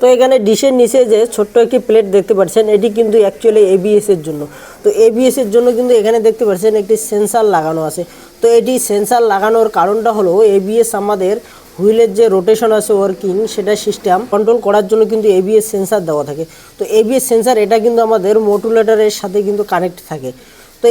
তো এখানে ডিশের নিচে যে ছোট্ট একটি প্লেট দেখতে পাচ্ছেন, এটি কিন্তু অ্যাকচুয়ালি এবিএস এর জন্য। তো এবিএস এর জন্য কিন্তু এখানে দেখতে পাচ্ছেন একটি সেন্সার লাগানো আছে। তো এটি সেন্সার লাগানোর কারণটা হলো এবিএস আমাদের হুইলের যে রোটেশন আছে ওয়ার্কিং সেটা সিস্টেম কন্ট্রোল করার জন্য কিন্তু এবিএস সেন্সার দেওয়া থাকে। তো এবিএস সেন্সার এটা কিন্তু আমাদের মোটুলেটারের সাথে কিন্তু কানেক্ট থাকে।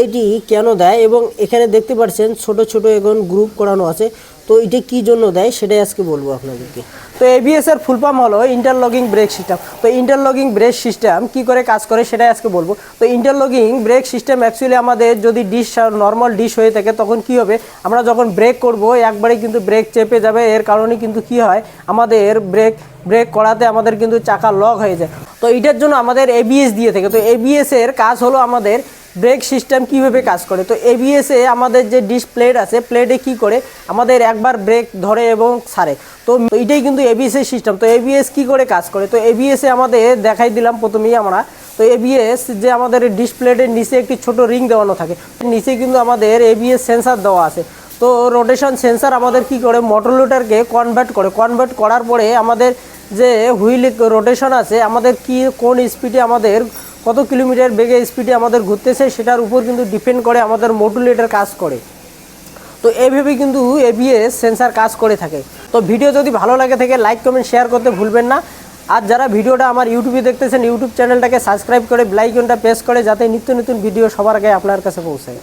এটি কেন দেয় এবং এখানে দেখতে পাচ্ছেন ছোট ছোট এখন গ্রুপ করানো আছে। তো এটা কি জন্য দেয় সেটাই আজকে বলব আপনাদেরকে। তো এবিএস এর ফুল ফর্ম হলো ইন্টারলকিং ব্রেক সিস্টেম তো ইন্টারলকিং ব্রেক সিস্টেম কি করে কাজ করে সেটাই আজকে বলব। তো ইন্টারলকিং ব্রেক সিস্টেম অ্যাকচুয়ালি আমাদের যদি ডিশ নর্মাল ডিশ হয়ে থাকে তখন কি হবে? আমরা যখন ব্রেক করব একবারে কিন্তু ব্রেক চেপে যাবে। এর কারণে কিন্তু কি হয়? আমাদের ব্রেক ব্রেক করাতে আমাদের কিন্তু চাকা লক হয়ে যায়। তো এটার জন্য আমাদের এবিএস দিয়ে থাকে। তো এবিএস এর কাজ হলো আমাদের ব্রেক সিস্টেম কীভাবে কাজ করে। তো এবিএস আমাদের যে ডিশ প্লেট আছে প্লেটে কি করে? আমাদের একবার ব্রেক ধরে এবং ছাড়ে। তো এইটাই কিন্তু এবিএস এর সিস্টেম তো এবিএস কি করে কাজ করে? তো এবিএস আমাদের দেখাই দিলাম প্রথমেই আমরা। তো এবিএস যে আমাদের ডিশ প্লেটের নিচে একটি ছোট রিং দেওয়ানো থাকে। নিচে কিন্তু আমাদের এবিএস সেন্সার দেওয়া আছে। তো রোটেশন সেন্সার আমাদের কি করে? মোটরলোটারকে কনভার্ট করে। কনভার্ট করার পরে আমাদের যে হুইল রোটেশন আছে, আমাদের কি, কোন স্পিডে আমাদের, কত কিলোমিটার বেগে স্পিডে আমাদের ঘুরতেছে, সেটার উপর কিন্তু ডিপেন্ড করে আমাদের মোটুলেটার কাজ করে। তো এইভাবে কিন্তু এবিএস সেন্সার কাজ করে থাকে। তো ভিডিও যদি ভালো লাগে থাকে লাইক কমেন্ট শেয়ার করতে ভুলবেন না। আর যারা ভিডিওটা আমার ইউটিউবে দেখতেছেন ইউটিউব চ্যানেলটাকে সাবস্ক্রাইব করে বেলাইকনটা প্রেস করে, যাতে নিত্য নতুন ভিডিও সবার আগে আপনার কাছে পৌঁছায়।